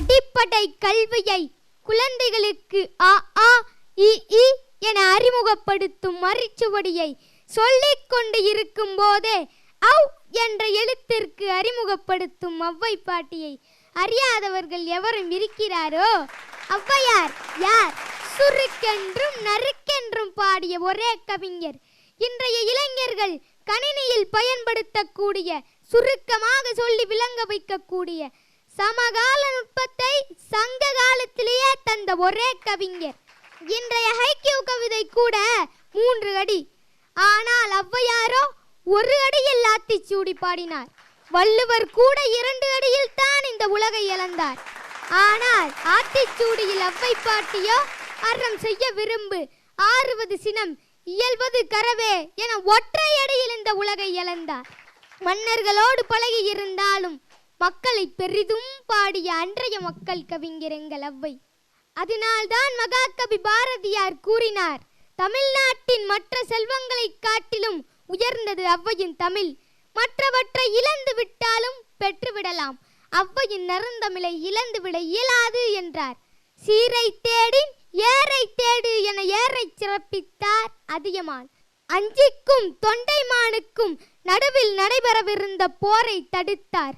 அடிப்படை கல்வியை குழந்தைகளுக்கு ஆ ஆ இ இ என அறிமுகப்படுத்தும் மறிச்சுவடியை சொல்லிக் கொண்டு இருக்கும் போதே அவ் என்ற எழுத்திற்கு அறிமுகப்படுத்தும் அவ்வை பாட்டியை அறியாதவர்கள் எவரும் இருக்கிறாரோ? ஔவையார் யார்? சுருக்கென்றும் நறுக்கென்றும் பாடிய ஒரே கவிஞர். இன்றைய இளைஞர்கள் கணினியில் பயன்படுத்தக்கூடிய சுருக்கமாக சொல்லி விளங்க வைக்கக்கூடிய சமகால நுட்பத்தை சங்க காலத்திலேயே தந்த ஒரே கவிஞர். இன்றைய ஹைக்கியூ கவிதை கூட மூன்று அடி. ஆனால் ஔவையாரோ ஒரு அடியில் ஆத்திச்சூடி பாடினார். வள்ளுவர் கூட இரண்டு அடியில் தான் இந்த உலகை இழந்தார். ஆனால் ஆத்திச்சூடியில் அவ்வை பாட்டியோ அறம் செய்ய விரும்பு ஆறுவது சினம் இயல்வது கரவே என ஒற்றை அடியில் இந்த உலகை இழந்தார். மன்னர்களோடு பழகி இருந்தாலும் மக்களை பெரிதும் பாடிய அன்றைய மக்கள் கவிஞர் எங்கள் அவ்வை. அதனால்தான் மகாகவி பாரதியார் கூறினார் தமிழ்நாட்டின் மற்ற செல்வங்களைக் காட்டிலும் உயர்ந்தது ஔவையின் தமிழ். மற்றவற்றை இழந்து விட்டாலும் பெற்றுவிடலாம் ஔவையின் நறுந்தமிழை இழந்துவிட இயலாது என்றார். சீரை தேடி ஏரை தேடு என ஏரை சிறப்பித்தார் அதியமான். அஞ்சிக்கும் தொண்டைமானுக்கும் நடுவில் நடைபெறவிருந்த போரை தடுத்தார்.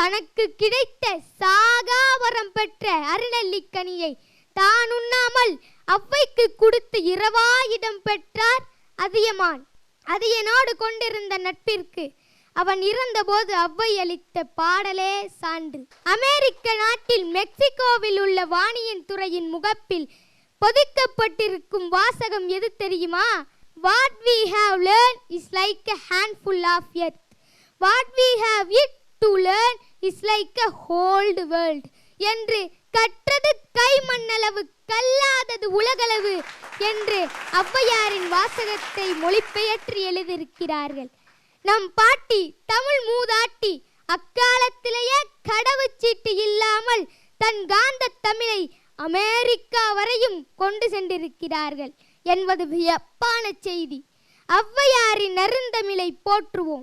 தனக்கு கிடைத்த சாகாவரம் பெற்ற அருணெல்லிக்கனியை தான் உண்ணாமல் அவ்வைக்கு கொடுத்து இரவாயிடம் பெற்றார் அதியமான். அதியனோடு கொண்டிருந்த நட்பிற்கு அவன் இறந்தபோது அவ்வை அளித்த பாடலே சான்று. அமெரிக்க நாட்டில் மெக்சிகோவில் உள்ள வாணியின் துறையின் முகப்பில் பொதிக்கப்பட்டிருக்கும் வாசகம் எது தெரியுமா? What we have learn is like a handful of earth what we have it to learn is like a whole world என்று கற்றது கை மண்ணளவு கல்லாதது உலகளவு என்று ஔவையாரின் வாசகத்தை மொழிபெயற்றி எழுதியிருக்கிறார்கள். நம் பாட்டி தமிழ் மூதாட்டி அக்காலத்திலேயே கடவுச்சீட்டு இல்லாமல் தன் காந்த தமிழை அமெரிக்கா வரையும் கொண்டு சென்றிருக்கிறார்கள் என்பது வியப்பான செய்தி. ஔவையாரின் நறுந்தமிழை போற்றுவோம்.